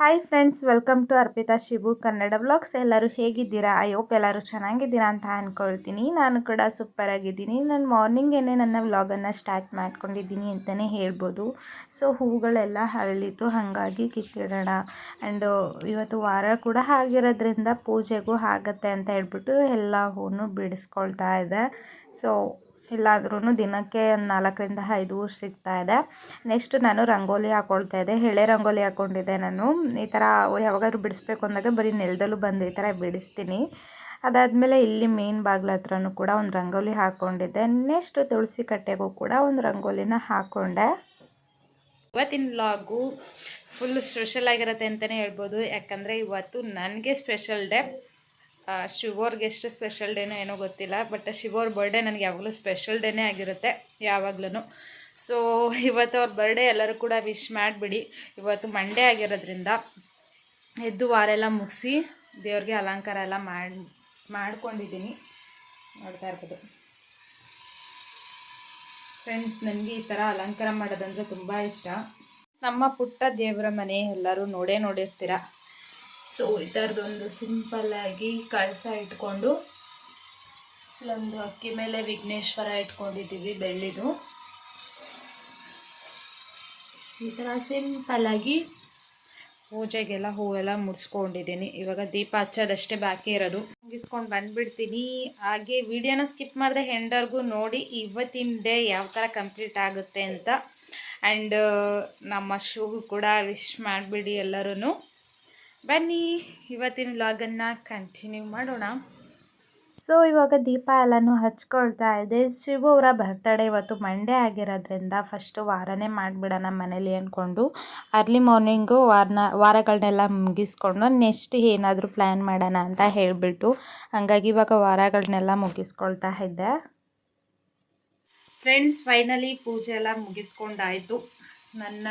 Hi friends welcome to Arpita Shibu Kannada vlogs ಎಲ್ಲರೂ ಹೇಗಿದ್ದೀರಾ? I hope ಎಲ್ಲರೂ ಚೆನ್ನಾಗಿದ್ದೀರಾ ಅಂತ ಅಂದ್ಕೊಳ್ತೀನಿ ನಾನು ಕೂಡ ಸೂಪರ್ ಆಗಿದ್ದೀನಿ. ನಾನು ಮಾರ್ನಿಂಗೇನೆ ನನ್ನ ವ್ಲಾಗನ್ನು ಸ್ಟಾರ್ಟ್ ಮಾಡ್ಕೊಂಡಿದ್ದೀನಿ ಅಂತಲೇ ಹೇಳ್ಬೋದು. ಸೊ ಹೂಗಳೆಲ್ಲ ಹರಳಿತು. ಹಾಗಾಗಿ ಕಿತ್ತಿಡೋಣ. ಆ್ಯಂಡ್ ಇವತ್ತು ವಾರ ಕೂಡ ಆಗಿರೋದ್ರಿಂದ ಪೂಜೆಗೂ ಆಗತ್ತೆ ಅಂತ ಹೇಳ್ಬಿಟ್ಟು ಎಲ್ಲ ಹೂನು ಬಿಡಿಸ್ಕೊಳ್ತಾ ಇದೆ. ಸೊ ಇಲ್ಲಾದ್ರೂ ದಿನಕ್ಕೆ ನಾಲ್ಕರಿಂದ ಐದು ಸಿಗ್ತಾ ಇದೆ. ನೆಕ್ಸ್ಟ್ ನಾನು ರಂಗೋಲಿ ಹಾಕ್ಕೊಳ್ತಾ ಇದ್ದೆ ಎಳೆ ರಂಗೋಲಿ ಹಾಕ್ಕೊಂಡಿದ್ದೆ ನಾನು. ಈ ಥರ ಯಾವಾಗಾದ್ರೂ ಬಿಡಿಸ್ಬೇಕು ಅಂದಾಗ ಬರೀ ನೆಲದಲ್ಲೂ ಬಂದು ಈ ಥರ ಬಿಡಿಸ್ತೀನಿ. ಅದಾದಮೇಲೆ ಇಲ್ಲಿ ಮೇನ್ ಬಾಗಿಲ ಹತ್ರನೂ ಕೂಡ ಒಂದು ರಂಗೋಲಿ ಹಾಕ್ಕೊಂಡಿದ್ದೆ ನೆಕ್ಸ್ಟ್ ತುಳಸಿ ಕಟ್ಟೆಗೂ ಕೂಡ ಒಂದು ರಂಗೋಲಿನ ಹಾಕ್ಕೊಂಡೆ ಇವತ್ತಿನ ವ್ಲಾಗು ಫುಲ್ ಸ್ಪೆಷಲ್ ಆಗಿರುತ್ತೆ ಅಂತಲೇ ಹೇಳ್ಬೋದು. ಯಾಕಂದರೆ ಇವತ್ತು ನನಗೆ ಸ್ಪೆಷಲ್ ಡೇ ಶಿವೋರ್ಗೆ ಎಷ್ಟು ಸ್ಪೆಷಲ್ ಡೇನೋ ಏನೋ ಗೊತ್ತಿಲ್ಲ ಬಟ್ ಶಿವೋರ್ ಬರ್ಡೇ ನನಗೆ ಯಾವಾಗಲೂ ಸ್ಪೆಷಲ್ ಡೇನೇ ಆಗಿರುತ್ತೆ ಯಾವಾಗ್ಲೂ ಸೊ ಇವತ್ತು ಅವ್ರ ಬರ್ಡೇ ಎಲ್ಲರೂ ಕೂಡ ವಿಶ್ ಮಾಡಿಬಿಡಿ. ಇವತ್ತು ಮಂಡೇ ಆಗಿರೋದ್ರಿಂದ ಎದ್ದು ವಾರ ಎಲ್ಲ ಮುಗಿಸಿ ದೇವ್ರಿಗೆ ಅಲಂಕಾರ ಎಲ್ಲ ಮಾಡಿ, ಮಾಡ್ಕೊಂಡಿದ್ದೀನಿ. ನೋಡ್ತಾ ಇರ್ಬೋದು. ಫ್ರೆಂಡ್ಸ್ ನನಗೆ ಈ ಥರ ಅಲಂಕಾರ ಮಾಡೋದಂದ್ರೆ ತುಂಬ ಇಷ್ಟ. ನಮ್ಮ ಪುಟ್ಟ ದೇವರ ಮನೆ ಎಲ್ಲರೂ ನೋಡೇ ನೋಡಿರ್ತೀರ? ಸೊ ಈ ಥರದೊಂದು ಸಿಂಪಲ್ಲಾಗಿ ಕಳಸ ಇಟ್ಕೊಂಡು ಇಲ್ಲೊಂದು ಅಕ್ಕಿ ಮೇಲೆ ವಿಘ್ನೇಶ್ವರ ಇಟ್ಕೊಂಡಿದ್ದೀವಿ ಬೆಳ್ಳಿದು. ಈ ಥರ ಸಿಂಪಲ್ಲಾಗಿ ಪೂಜೆಗೆಲ್ಲ ಹೂವೆಲ್ಲ ಮುಡಿಸ್ಕೊಂಡಿದ್ದೀನಿ. ಇವಾಗ ದೀಪ ಹಚ್ಚೋದಷ್ಟೇ ಬಾಕಿ ಇರೋದು. ಮುಗಿಸ್ಕೊಂಡು ಬಂದುಬಿಡ್ತೀನಿ. ಹಾಗೆ ವಿಡಿಯೋನ ಸ್ಕಿಪ್ ಮಾಡಿದೆ ಹೆಂಡರ್ಗೂ ನೋಡಿ ಇವತ್ತಿನ ಡೇ ಯಾವ ಥರ ಕಂಪ್ಲೀಟ್ ಆಗುತ್ತೆ ಅಂತ. ಆ್ಯಂಡ್ ನಮ್ಮ ಶೂಗೂ ಕೂಡ ವಿಶ್ ಮಾಡಿಬಿಡಿ ಎಲ್ಲರೂ ಬನ್ನಿ ಇವತ್ತಿನ ವ್ಲಾಗನ್ನು ಕಂಟಿನ್ಯೂ ಮಾಡೋಣ. ಸೊ ಇವಾಗ ದೀಪ ಎಲ್ಲನೂ ಹಚ್ಕೊಳ್ತಾ ಇದೆ. ಶಿವ ಅವರ ಬರ್ತಡೇ ಇವತ್ತು ಮಂಡೇ ಆಗಿರೋದ್ರಿಂದ ಫಸ್ಟು ವಾರನೇ ಮಾಡಿಬಿಡೋಣ ಮನೇಲಿ ಅಂದ್ಕೊಂಡು ಅರ್ಲಿ ಮಾರ್ನಿಂಗು ವಾರನ ವಾರಗಳನ್ನೆಲ್ಲ ಮುಗಿಸ್ಕೊಂಡು ನೆಕ್ಸ್ಟ್ ಏನಾದರೂ ಪ್ಲ್ಯಾನ್ ಮಾಡೋಣ ಅಂತ ಹೇಳಿಬಿಟ್ಟು ಹಂಗಾಗಿ ಇವಾಗ ವಾರಗಳನ್ನೆಲ್ಲ ಮುಗಿಸ್ಕೊಳ್ತಾ ಇದ್ದೆ. ಫ್ರೆಂಡ್ಸ್ ಫೈನಲಿ ಪೂಜೆ ಎಲ್ಲ ಮುಗಿಸ್ಕೊಂಡಾಯಿತು. ನನ್ನ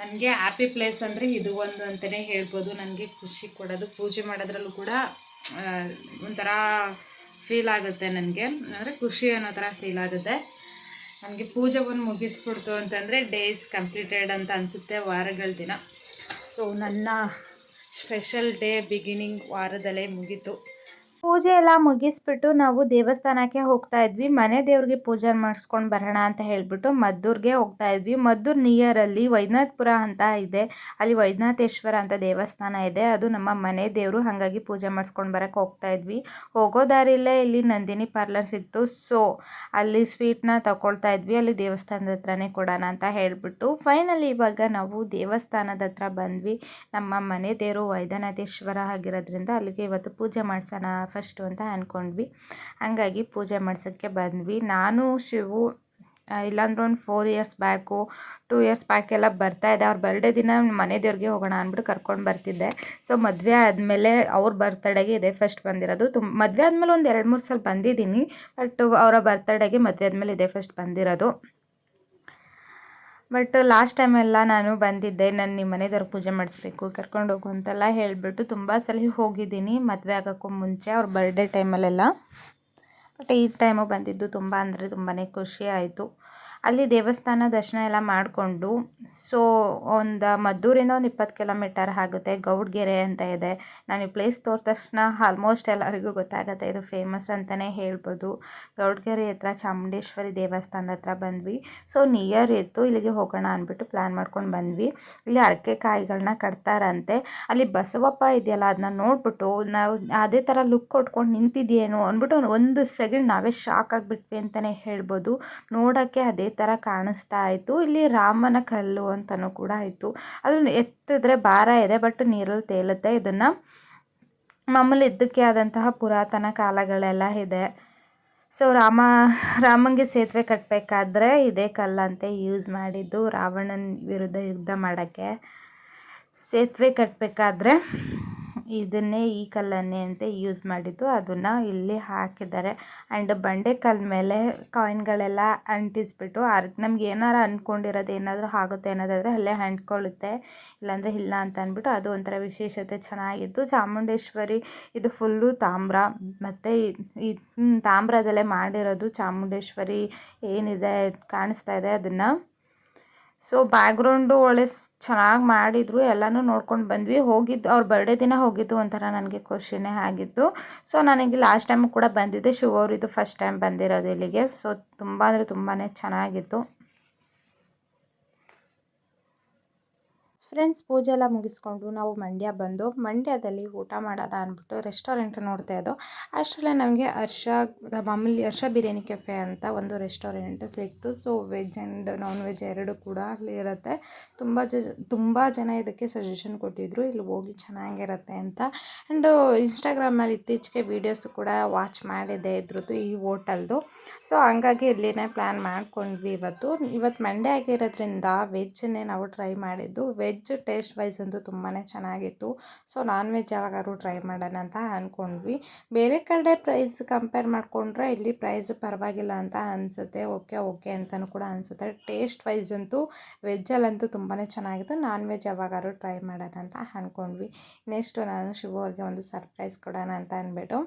ನನಗೆ ಹ್ಯಾಪಿ ಪ್ಲೇಸ್ ಅಂದರೆ ಇದು ಒಂದು ಅಂತಲೇ ಹೇಳ್ಬೋದು. ನನಗೆ ಖುಷಿ ಕೊಡೋದು ಪೂಜೆ ಮಾಡೋದ್ರಲ್ಲೂ ಕೂಡ ಒಂಥರ ಫೀಲ್ ಆಗುತ್ತೆ ನನಗೆ. ಅಂದರೆ ಖುಷಿ ಅನ್ನೋ ಥರ ಫೀಲ್ ಆಗುತ್ತೆ. ನನಗೆ ಪೂಜೆ ಒಂದು ಮುಗಿಸ್ಬಿಡ್ತು ಅಂತಂದರೆ ಡೇಸ್ ಕಂಪ್ಲೀಟೆಡ್ ಅಂತ ಅನಿಸುತ್ತೆ ವಾರಗಳ ದಿನ. ಸೊ ನನ್ನ ಸ್ಪೆಷಲ್ ಡೇ ಬಿಗಿನಿಂಗ್ ವಾರದಲ್ಲೇ ಮುಗೀತು. ಪೂಜೆ ಎಲ್ಲ ಮುಗಿಸ್ಬಿಟ್ಟು ನಾವು ದೇವಸ್ಥಾನಕ್ಕೆ ಹೋಗ್ತಾ ಇದ್ವಿ. ಮನೆ ದೇವ್ರಿಗೆ ಪೂಜೆ ಮಾಡಿಸ್ಕೊಂಡು ಬರೋಣ ಅಂತ ಹೇಳಿಬಿಟ್ಟು ಮದ್ದೂರ್ಗೆ ಹೋಗ್ತಾ ಇದ್ವಿ. ಮದ್ದೂರು ನಿಯರಲ್ಲಿ ವೈದ್ಯನಾಥ್ಪುರ ಅಂತ ಇದೆ. ಅಲ್ಲಿ ವೈದ್ಯನಾಥೇಶ್ವರ ಅಂತ ದೇವಸ್ಥಾನ ಇದೆ. ಅದು ನಮ್ಮ ಮನೆ ದೇವರು ಹಾಗಾಗಿ ಪೂಜೆ ಮಾಡಿಸ್ಕೊಂಡು ಬರಕ್ಕೆ ಹೋಗ್ತಾ ಇದ್ವಿ. ಹೋಗೋ ದಾರಿಲೇ ಇಲ್ಲಿ ನಂದಿನಿ ಪಾರ್ಲರ್ ಸಿಕ್ತು. ಸೊ ಅಲ್ಲಿ ಸ್ವೀಟ್ನ ತಗೊಳ್ತಾ ಇದ್ವಿ. ಅಲ್ಲಿ ದೇವಸ್ಥಾನದ ಹತ್ರನೇ ಕೊಡೋಣ ಅಂತ ಹೇಳಿಬಿಟ್ಟು ಫೈನಲಿ ಇವಾಗ ನಾವು ದೇವಸ್ಥಾನದ ಹತ್ರ ಬಂದ್ವಿ. ನಮ್ಮ ಮನೆ ದೇವರು ವೈದ್ಯನಾಥೇಶ್ವರ ಆಗಿರೋದ್ರಿಂದ ಅಲ್ಲಿಗೆ ಇವತ್ತು ಪೂಜೆ ಮಾಡಿಸೋಣ ಫಸ್ಟು ಅಂತ ಅಂದ್ಕೊಂಡ್ವಿ ಹಾಗಾಗಿ ಪೂಜೆ ಮಾಡ್ಸೋಕ್ಕೆ ಬಂದ್ವಿ. ನಾನು, ಶಿವು ಇಲ್ಲಾಂದ್ರೆ ಒಂದು four years back two years back ಎಲ್ಲ ಇದೆ ಅವ್ರ ಬರ್ಡೇ ದಿನ ಮನೆ ದೇವ್ರಿಗೆ ಹೋಗೋಣ ಅಂದ್ಬಿಟ್ಟು ಕರ್ಕೊಂಡು ಬರ್ತಿದ್ದೆ. ಸೊ ಮದುವೆ ಆದಮೇಲೆ ಅವ್ರ ಬರ್ತಡೇಗೆ ಇದೆ ಫಸ್ಟ್ ಬಂದಿರೋದು. ತುಂಬ ಮದುವೆ ಆದಮೇಲೆ ಒಂದು ಎರಡು ಮೂರು ಸಲ ಬಂದಿದ್ದೀನಿ ಬಟ್ ಅವರ ಬರ್ತಡೇಗೆ ಮದುವೆ ಆದಮೇಲೆ ಇದೆ ಫಸ್ಟ್ ಬಂದಿರೋದು. ಬಟ್ ಲಾಸ್ಟ್ ಟೈಮೆಲ್ಲ ನಾನು ಬಂದಿದ್ದೆ, ನಾನು ನಿಮ್ಮ ಮನೆದವ್ರು ಪೂಜೆ ಮಾಡಿಸ್ಬೇಕು, ಕರ್ಕೊಂಡು ಹೋಗು ಅಂತೆಲ್ಲ ಹೇಳಿಬಿಟ್ಟು ತುಂಬ ಸಲ ಹೋಗಿದ್ದೀನಿ, ಮದುವೆ ಆಗೋಕ್ಕೂ ಮುಂಚೆ, ಅವ್ರ ಬರ್ಡೇ ಟೈಮಲ್ಲೆಲ್ಲ ಬಟ್ ಈ ಟೈಮು ಬಂದಿದ್ದು ತುಂಬ ಅಂದರೆ ತುಂಬಾ ಖುಷಿ ಆಯಿತು. ಅಲ್ಲಿ ದೇವಸ್ಥಾನ ದರ್ಶನ ಎಲ್ಲ ಮಾಡಿಕೊಂಡು ಸೊ ಒಂದು ಮದ್ದೂರಿಂದ ಒಂದು ಇಪ್ಪತ್ತು ಕಿಲೋಮೀಟರ್ ಆಗುತ್ತೆ, ಗೌಡ್ಗೆರೆ ಅಂತ ಇದೆ. ನಾನು ಈ ಪ್ಲೇಸ್ ತೋರಿದ ತಕ್ಷಣ ಆಲ್ಮೋಸ್ಟ್ ಎಲ್ಲರಿಗೂ ಗೊತ್ತಾಗುತ್ತೆ, ಇದು ಫೇಮಸ್ ಅಂತಲೇ ಹೇಳ್ಬೋದು. ಗೌಡ್ಗೆರೆ ಹತ್ರ, ಚಾಮುಂಡೇಶ್ವರಿ ದೇವಸ್ಥಾನದ ಹತ್ರ ಬಂದ್ವಿ. ಸೊ ನಿಯರ್ ಇತ್ತು, ಇಲ್ಲಿಗೆ ಹೋಗೋಣ ಅಂದ್ಬಿಟ್ಟು ಪ್ಲ್ಯಾನ್ ಮಾಡ್ಕೊಂಡು ಬಂದ್ವಿ. ಇಲ್ಲಿ ಅರಕೆ ಕಾಯಿಗಳನ್ನ ಕಟ್ತಾರಂತೆ. ಅಲ್ಲಿ ಬಸವಪ್ಪ ಇದೆಯಲ್ಲ ಅದನ್ನ ನೋಡ್ಬಿಟ್ಟು, ನಾವು ಅದೇ ಥರ ಲುಕ್ ಕೊಟ್ಕೊಂಡು ನಿಂತಿದ್ಯೇನು ಅಂದ್ಬಿಟ್ಟು ಒಂದು ಸೆಕೆಂಡ್ ನಾವೇ ಶಾಕ್ ಆಗಿಬಿಟ್ವಿ ಅಂತಲೇ ಹೇಳ್ಬೋದು. ನೋಡೋಕ್ಕೆ ಅದೇ ಥರ ಕಾಣಿಸ್ತಾ ಇತ್ತು ಇಲ್ಲಿ ರಾಮನ ಕಲ್ಲು ಅಂತಲೂ ಕೂಡ ಇತ್ತು ಅದು ಎತ್ತಿದ್ರೆ ಭಾರ ಇದೆ ಬಟ್ ನೀರಲ್ಲಿ ತೇಲುತ್ತೆ. ಇದನ್ನು ಮಾಮೂಲಿ ಇದ್ದಕ್ಕೆ ಆದಂತಹ ಪುರಾತನ ಕಾಲಗಳೆಲ್ಲ ಇದೆ. ಸೊ ರಾಮ, ರಾಮಂಗೆ ಸೇತುವೆ ಕಟ್ಟಬೇಕಾದ್ರೆ ಇದೇ ಕಲ್ಲಂತೆ ಯೂಸ್ ಮಾಡಿದ್ದು ರಾವಣನ ವಿರುದ್ಧ ಯುದ್ಧ ಮಾಡೋಕ್ಕೆ. ಸೇತುವೆ ಕಟ್ಟಬೇಕಾದ್ರೆ ಇದನ್ನೇ ಈ ಕಲ್ಲನ್ನೇ ಅಂತ ಯೂಸ್ ಮಾಡಿದ್ದು. ಅದನ್ನು ಇಲ್ಲಿ ಹಾಕಿದ್ದಾರೆ. ಆ್ಯಂಡ್ ಬಂಡೆಕಲ್ಲು ಮೇಲೆ ಕಾಯಿನ್ಗಳೆಲ್ಲ ಅಂಟಿಸ್ಬಿಟ್ಟು ಅರ್ ನಮ್ಗೆ ಏನಾರ ಅಂದ್ಕೊಂಡಿರೋದು ಏನಾದರೂ ಆಗುತ್ತೆ ಅನ್ನೋದಾದರೆ ಅಲ್ಲೇ ಅಂಟ್ಕೊಳ್ಳುತ್ತೆ. ಇಲ್ಲಾಂದರೆ ಇಲ್ಲ ಅಂತ ಅಂದ್ಬಿಟ್ಟು ಅದು ಒಂಥರ ವಿಶೇಷತೆ ಚೆನ್ನಾಗಿತ್ತು. ಚಾಮುಂಡೇಶ್ವರಿ ಇದು ಫುಲ್ಲು ತಾಮ್ರ. ಮತ್ತು ಈ ತಾಮ್ರದಲ್ಲೇ ಮಾಡಿರೋದು ಚಾಮುಂಡೇಶ್ವರಿ ಏನಿದೆ ಕಾಣಿಸ್ತಾ ಇದೆ ಅದನ್ನು. ಸೊ ಬ್ಯಾಗ್ರೌಂಡು ಒಳ್ಳೆ ಚೆನ್ನಾಗಿ ಮಾಡಿದರು, ಎಲ್ಲನೂ ನೋಡ್ಕೊಂಡು ಬಂದ್ವಿ. ಹೋಗಿದ್ದು, ಅವ್ರ ಬರ್ಡೇ ದಿನ ಹೋಗಿದ್ದು ಒಂಥರ ನನಗೆ ಖುಷಿನೇ ಆಗಿತ್ತು. ಸೊ ನನಗೆ ಲಾಸ್ಟ್ ಟೈಮ್ ಕೂಡ ಬಂದಿದ್ದೆ. ಶಿವ ಇದು ಫಸ್ಟ್ ಟೈಮ್ ಬಂದಿರೋದು ಇಲ್ಲಿಗೆ. ಸೊ ತುಂಬ ಅಂದರೆ ತುಂಬಾ ಚೆನ್ನಾಗಿತ್ತು. ಫ್ರೆಂಡ್ಸ್ ಪೂಜೆ ಎಲ್ಲ ಮುಗಿಸ್ಕೊಂಡು ನಾವು ಮಂಡ್ಯ ಬಂದು ಮಂಡ್ಯದಲ್ಲಿ ಊಟ ಮಾಡೋಣ ಅಂದ್ಬಿಟ್ಟು ರೆಸ್ಟೋರೆಂಟ್ ನೋಡ್ತಾ ಇದ್ದೋ, ಅಷ್ಟರಲ್ಲೇ ನಮಗೆ ಹರ್ಷ, ಮಾಮೂಲಿ ಹರ್ಷ ಬಿರಿಯಾನಿ ಕೆಫೆ ಅಂತ ಒಂದು ರೆಸ್ಟೋರೆಂಟ್ ಸಿಕ್ತು. So veg and non veg ಎರಡು ಕೂಡ ಅಲ್ಲಿ ಇರುತ್ತೆ. ತುಂಬ ಜ, ತುಂಬ ಜನ ಇದಕ್ಕೆ ಸಜೆಷನ್ ಕೊಟ್ಟಿದ್ದರು ಇಲ್ಲಿ ಹೋಗಿ ಚೆನ್ನಾಗಿರುತ್ತೆ ಅಂತ. ಆ್ಯಂಡ್ ಇನ್ಸ್ಟಾಗ್ರಾಮಲ್ಲಿ ಇತ್ತೀಚೆಗೆ ವೀಡಿಯೋಸ್ ಕೂಡ ವಾಚ್ ಮಾಡಿದೆ ಇದ್ರದ್ದು ಈ ಹೋಟೆಲ್ದು ಸೊ ಹಂಗಾಗಿ ಇಲ್ಲಿನೇ ಪ್ಲ್ಯಾನ್ ಮಾಡ್ಕೊಂಡ್ವಿ ಇವತ್ತು. ಇವತ್ತು ಮಂಡೇ ಆಗಿರೋದ್ರಿಂದ ವೆಜ್ಜನ್ನೇ ನಾವು ಟ್ರೈ ಮಾಡಿದ್ದು. ವೆಜ್ ಟೇಸ್ಟ್ ವೈಸ್ ಅಂತೂ ತುಂಬಾ ಚೆನ್ನಾಗಿತ್ತು. ಸೊ ನಾನ್ ವೆಜ್ ಯಾವಾಗಾದ್ರೂ ಟ್ರೈ ಮಾಡೋಣ ಅಂತ ಅಂದ್ಕೊಂಡ್ವಿ ಬೇರೆ ಕಡೆ ಪ್ರೈಸ್ ಕಂಪೇರ್ ಮಾಡಿಕೊಂಡ್ರೆ ಇಲ್ಲಿ ಪ್ರೈಸ್ ಪರವಾಗಿಲ್ಲ ಅಂತ ಅನಿಸುತ್ತೆ. ಓಕೆ ಓಕೆ ಅಂತಲೂ ಕೂಡ ಅನಿಸುತ್ತೆ. ಟೇಸ್ಟ್ ವೈಸ್ ಅಂತೂ ವೆಜ್ಜಲ್ಲಂತೂ ತುಂಬಾ ಚೆನ್ನಾಗಿತ್ತು. ನಾನ್ ವೆಜ್ ಯಾವಾಗಾದ್ರೂ ಟ್ರೈ ಮಾಡೋಣ ಅಂತ ಅಂದ್ಕೊಂಡ್ವಿ ನೆಕ್ಸ್ಟು ನಾನು ಶಿವ ಅವ್ರಿಗೆ ಒಂದು ಸರ್ಪ್ರೈಸ್ ಕೊಡೋಣ ಅಂತ ಅಂದ್ಬಿಟ್ಟು.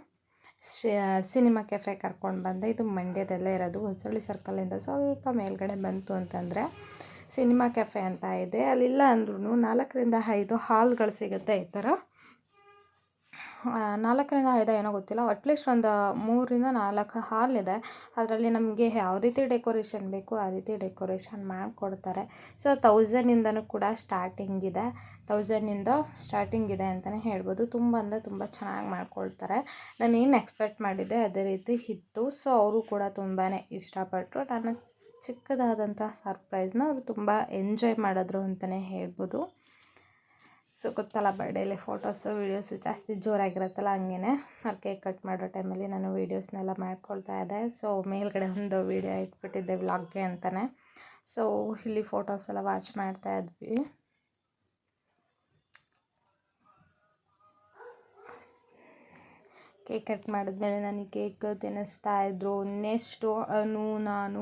ಸಿನಿಮಾ ಕೆಫೆ ಕರ್ಕೊಂಡು ಬಂದೆ. ಇದು ಮಂಡ್ಯದಲ್ಲೇ ಇರೋದು. ಹೊಸಳ್ಳಿ ಸರ್ಕಲಿಂದ ಸ್ವಲ್ಪ ಮೇಲ್ಗಡೆ ಬಂತು ಅಂತಂದರೆ ಸಿನಿಮಾ ಕೆಫೆ ಅಂತ ಇದೆ. ಅಲ್ಲಿಲ್ಲ ಅಂದ್ರೂ ನಾಲ್ಕರಿಂದ ಐದು ಹಾಲ್ಗಳು ಸಿಗುತ್ತೆ ಈ ಥರ. ನಾಲ್ಕರಿಂದ ಐದು ಏನೋ ಗೊತ್ತಿಲ್ಲ, ಅಟ್ಲೀಸ್ಟ್ ಒಂದು ಮೂರರಿಂದ ನಾಲ್ಕು ಹಾಲ್ ಇದೆ ಅದರಲ್ಲಿ ನಮಗೆ ಯಾವ ರೀತಿ ಡೆಕೋರೇಷನ್ ಬೇಕು ಆ ರೀತಿ ಡೆಕೋರೇಷನ್ ಮಾಡಿಕೊಡ್ತಾರೆ. ಸೊ, ತೌಸಂಡಿಂದನೂ ಕೂಡ ಸ್ಟಾರ್ಟಿಂಗ್ ಇದೆ. ತೌಸಂಡಿಂದ ಸ್ಟಾರ್ಟಿಂಗ್ ಇದೆ ಅಂತಲೇ ಹೇಳ್ಬೋದು. ತುಂಬ ಅಂದರೆ ತುಂಬ ಚೆನ್ನಾಗಿ ಮಾಡ್ಕೊಳ್ತಾರೆ. ನಾನು ಏನು ಎಕ್ಸ್ಪೆಕ್ಟ್ ಮಾಡಿದ್ದೆ, ಅದೇ ರೀತಿ ಇತ್ತು ಸೊ, ಅವರು ಕೂಡ ತುಂಬಾ ಇಷ್ಟಪಟ್ಟರು ನಾನು ಚಿಕ್ಕದಾದಂಥ ಸರ್ಪ್ರೈಸ್ನ ಅವರು ತುಂಬ ಎಂಜಾಯ್ ಮಾಡಿದ್ರು ಅಂತಲೇ ಹೇಳ್ಬೋದು. ಸೊ ಗೊತ್ತಲ್ಲ ಬರ್ಡೇಲಿ ಫೋಟೋಸು ವೀಡಿಯೋಸು ಜಾಸ್ತಿ ಜೋರಾಗಿರುತ್ತಲ್ಲ ಹಂಗೇ ಅವ್ರು ಕೇಕ್ ಕಟ್ ಮಾಡೋ ಟೈಮಲ್ಲಿ ನಾನು ವೀಡಿಯೋಸ್ನೆಲ್ಲ ಮಾಡ್ಕೊಳ್ತಾ ಇದ್ದೆ. ಸೊ ಮೇಲ್ಗಡೆ ಒಂದು ವೀಡಿಯೋ ಇಟ್ಬಿಟ್ಟಿದ್ದೆ ವ್ಲಾಗ್ಗೆ ಅಂತಲೇ ಸೊ ಇಲ್ಲಿ ಫೋಟೋಸ್ ಎಲ್ಲ ವಾಚ್ ಮಾಡ್ತಾ ಇದ್ವಿ. ಕೇಕ್ ಕಟ್ ಮಾಡಿದ್ಮೇಲೆ ನನಗೆ ಕೇಕ್ ತಿನ್ನಿಸ್ತಾ ಇದ್ದರು ನೆಕ್ಸ್ಟು ಅನು, ನಾನು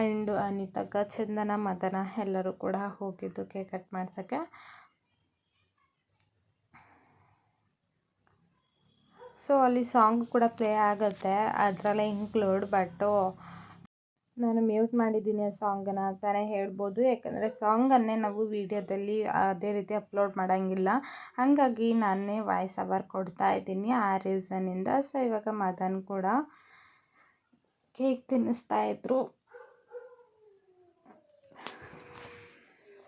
ಆ್ಯಂಡ್ ಅನಿತಕ್ಕ ಚಂದನ ಮದನ ಎಲ್ಲರೂ ಕೂಡ ಹೋಗಿದ್ದು ಕೇಕ್ ಕಟ್ ಮಾಡ್ಸೋಕ್ಕೆ. ಸೊ ಅಲ್ಲಿ ಸಾಂಗ್ ಕೂಡ ಪ್ಲೇ ಆಗುತ್ತೆ. ಅದರಲ್ಲೇ ಇನ್ಕ್ಲೂಡ್ ಬಟ್ಟು ನಾನು ಮ್ಯೂಟ್ ಮಾಡಿದ್ದೀನಿ ಆ ಸಾಂಗನ್ನು ಅಂತಲೇ ಹೇಳ್ಬೋದು. ಯಾಕಂದರೆ ಸಾಂಗನ್ನೇ ನಾವು ವೀಡಿಯೋದಲ್ಲಿ ಅದೇ ರೀತಿ ಅಪ್ಲೋಡ್ ಮಾಡೋಂಗಿಲ್ಲ. ಹಾಗಾಗಿ ನಾನೇ ವಾಯ್ಸ್ ಅವರ್ ಕೊಡ್ತಾ ಇದ್ದೀನಿ ಆ ರೀಸನ್ನಿಂದ ಸೊ ಇವಾಗ ಮದನ್ ಕೂಡ ಕೇಕ್ ತಿನ್ನಿಸ್ತಾ ಇದ್ರು.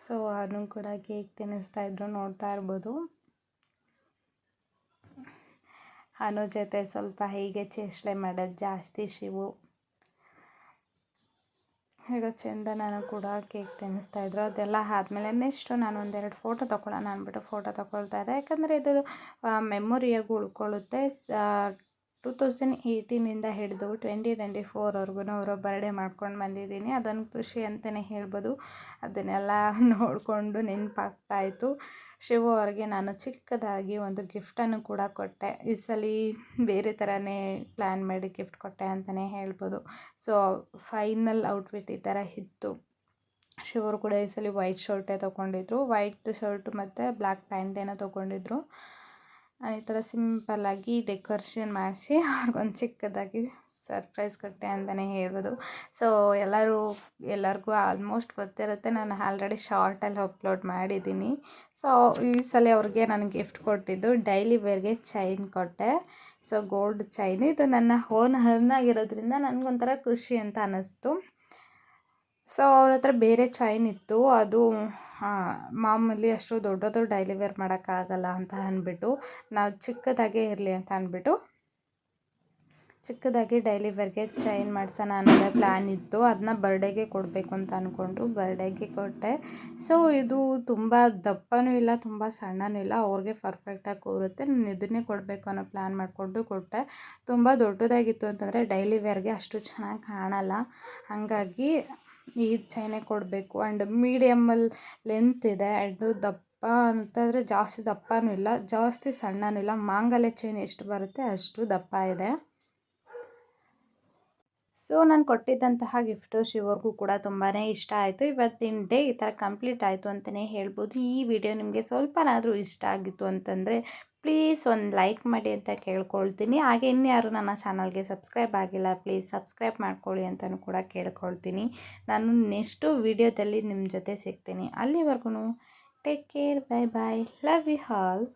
ಸೊ ಅದನ್ನು ಕೂಡ ಕೇಕ್ ತಿನ್ನಿಸ್ತಾ ಇದ್ರು, ನೋಡ್ತಾ ಇರ್ಬೋದು. ಅನು ಜೊತೆ ಸ್ವಲ್ಪ ಹೀಗೆ ಚೇಷ್ಟೆ ಮಾಡೋದು ಜಾಸ್ತಿ ಶಿವು. ಈಗ ನಾನು ಕೂಡ ಕೇಕ್ ತಿನ್ನಿಸ್ತಾ ಇದ್ರು. ಅದೆಲ್ಲ ಆದಮೇಲೆ ನೆಕ್ಸ್ಟು ನಾನು ಒಂದೆರಡು ಫೋಟೋ ತೊಗೊಳ್ಳೋಣ ಅಂದ್ಬಿಟ್ಟು ಫೋಟೋ ತೊಗೊಳ್ತಾ ಇದ್ದೆ. ಯಾಕಂದರೆ ಇದು ಮೆಮೊರಿಯಾಗಿ ಉಳ್ಕೊಳ್ಳುತ್ತೆ. ಟೂ ತೌಸಂಡ್ ಏಯ್ಟೀನಿಂದ ಹಿಡಿದು ಟ್ವೆಂಟಿ ಟ್ವೆಂಟಿ ಫೋರ್ವರೆಗೂ ಅವರು ಬರ್ಡೇ ಮಾಡ್ಕೊಂಡು ಬಂದಿದ್ದೀನಿ. ಅದೊಂದು ಖುಷಿ ಅಂತಲೇ ಹೇಳ್ಬೋದು. ಅದನ್ನೆಲ್ಲ ನೋಡಿಕೊಂಡು ನೆನಪಾಗ್ತಾಯಿತ್ತು ಶಿವ ಅವ್ರಿಗೆ ನಾನು ಚಿಕ್ಕದಾಗಿ ಒಂದು ಗಿಫ್ಟನ್ನು ಕೂಡ ಕೊಟ್ಟೆ. ಈ ಸಲ ಬೇರೆ ಥರನೇ ಪ್ಲ್ಯಾನ್ ಮಾಡಿ ಗಿಫ್ಟ್ ಕೊಟ್ಟೆ ಅಂತಲೇ ಹೇಳ್ಬೋದು. ಸೊ ಫೈನಲ್ ಔಟ್ಫಿಟ್ ಈ ಥರ ಇತ್ತು. ಶಿವರು ಕೂಡ ಈ ಸಲ ವೈಟ್ ಶರ್ಟೇ ತೊಗೊಂಡಿದ್ರು. ವೈಟ್ ಶರ್ಟ್ ಮತ್ತು ಬ್ಲ್ಯಾಕ್ ಪ್ಯಾಂಟೇನೋ ತೊಗೊಂಡಿದ್ರು. ಈ ಥರ ಸಿಂಪಲ್ಲಾಗಿ ಡೆಕೋರೇಷನ್ ಮಾಡಿಸಿ, ಅವ್ರಿಗೊಂದು ಚಿಕ್ಕದಾಗಿ ಸರ್ಪ್ರೈಸ್ ಕೊಟ್ಟೆ ಅಂತಲೇ ಹೇಳ್ಬೋದು. ಸೊ ಎಲ್ಲರೂ, ಎಲ್ಲರಿಗೂ ಆಲ್ಮೋಸ್ಟ್ ಗೊತ್ತಿರುತ್ತೆ. ನಾನು ಆಲ್ರೆಡಿ ಶಾರ್ಟಲ್ಲಿ ಅಪ್ಲೋಡ್ ಮಾಡಿದ್ದೀನಿ. ಸೊ ಈ ಸಲ ಅವ್ರಿಗೆ ನಾನು ಗಿಫ್ಟ್ ಕೊಟ್ಟಿದ್ದು ಡೈಲಿ ವೇರ್ಗೆ ಚೈನ್ ಕೊಟ್ಟೆ. ಸೊ ಗೋಲ್ಡ್ ಚೈನ್ ಇದು ನನ್ನ ಓನ್ ಹರ್ನ್ ಆಗಿರೋದ್ರಿಂದ ನನಗೊಂಥರ ಖುಷಿ ಅಂತ ಅನ್ನಿಸ್ತು. ಸೊ ಅವ್ರ ಹತ್ರ ಬೇರೆ ಚೈನ್ ಇತ್ತು. ಅದು ಮಾಮೂಲಿ ಅಷ್ಟು ದೊಡ್ಡದು ಡೈಲಿ ವೇರ್ ಮಾಡೋಕ್ಕಾಗಲ್ಲ ಅಂತ ಅಂದ್ಬಿಟ್ಟು, ನಾವು ಚಿಕ್ಕದಾಗೇ ಇರಲಿ ಅಂತ ಅಂದ್ಬಿಟ್ಟು ಚಿಕ್ಕದಾಗಿ ಡೈಲಿ ವೇರ್ಗೆ ಚೈನ್ ಮಾಡ್ಸೋಣ ಅನ್ನೋದೇ ಪ್ಲ್ಯಾನ್ ಇತ್ತು. ಅದನ್ನ ಬರ್ಡೇಗೆ ಕೊಡಬೇಕು ಅಂತ ಅಂದ್ಕೊಂಡು ಬರ್ಡೇಗೆ ಕೊಟ್ಟೆ. ಸೊ ಇದು ತುಂಬ ದಪ್ಪನೂ ಇಲ್ಲ, ತುಂಬ ಸಣ್ಣನೂ ಇಲ್ಲ. ಅವ್ರಿಗೆ ಪರ್ಫೆಕ್ಟಾಗಿ ಕೂರುತ್ತೆ. ನಾನು ಇದನ್ನೇ ಕೊಡಬೇಕು ಅನ್ನೋ ಪ್ಲ್ಯಾನ್ ಮಾಡಿಕೊಂಡು ಕೊಟ್ಟೆ. ತುಂಬ ದೊಡ್ಡದಾಗಿತ್ತು ಅಂತಂದರೆ ಡೈಲಿ ವೇರ್ಗೆ ಅಷ್ಟು ಚೆನ್ನಾಗಿ ಕಾಣಲ್ಲ. ಹಾಗಾಗಿ ಈ ಚೈನೇ ಕೊಡಬೇಕು. ಆ್ಯಂಡ್ ಮೀಡಿಯಮಲ್ಲಿ ಲೆಂತ್ ಇದೆ. ಆ್ಯಂಡ್ ದಪ್ಪ ಅಂತಂದರೆ ಜಾಸ್ತಿ ದಪ್ಪನೂ ಇಲ್ಲ, ಜಾಸ್ತಿ ಸಣ್ಣನೂ ಇಲ್ಲ. ಮಾಂಗಲ್ಯ ಚೈನ್ ಎಷ್ಟು ಬರುತ್ತೆ ಅಷ್ಟು ದಪ್ಪ ಇದೆ. ಸೊ, ನಾನು ಕೊಟ್ಟಿದ್ದಂತಹ ಗಿಫ್ಟು ಶಿವರ್ಗೂ ಕೂಡ ತುಂಬಾ ಇಷ್ಟ ಆಯಿತು. ಇವತ್ತಿನ ಡೇ ಈ ಥರ ಕಂಪ್ಲೀಟ್ ಆಯಿತು ಅಂತಲೇ ಹೇಳ್ಬೋದು. ಈ ವಿಡಿಯೋ ನಿಮಗೆ ಸ್ವಲ್ಪನಾದರೂ ಇಷ್ಟ ಆಗಿತ್ತು ಅಂತಂದರೆ ಪ್ಲೀಸ್ ಒಂದು ಲೈಕ್ ಮಾಡಿ ಅಂತ ಕೇಳ್ಕೊಳ್ತೀನಿ. ಹಾಗೆ ಇನ್ಯಾರು ನನ್ನ ಚಾನಲ್ಗೆ ಸಬ್ಸ್ಕ್ರೈಬ್ ಆಗಿಲ್ಲ ಪ್ಲೀಸ್ ಸಬ್ಸ್ಕ್ರೈಬ್ ಮಾಡ್ಕೊಳ್ಳಿ ಅಂತಲೂ ಕೂಡ ಕೇಳ್ಕೊಳ್ತೀನಿ. ನಾನು ನೆಕ್ಸ್ಟು ವಿಡಿಯೋದಲ್ಲಿ ನಿಮ್ಮ ಜೊತೆ ಸಿಗ್ತೀನಿ. ಅಲ್ಲಿವರೆಗೂ take care bye bye love you hall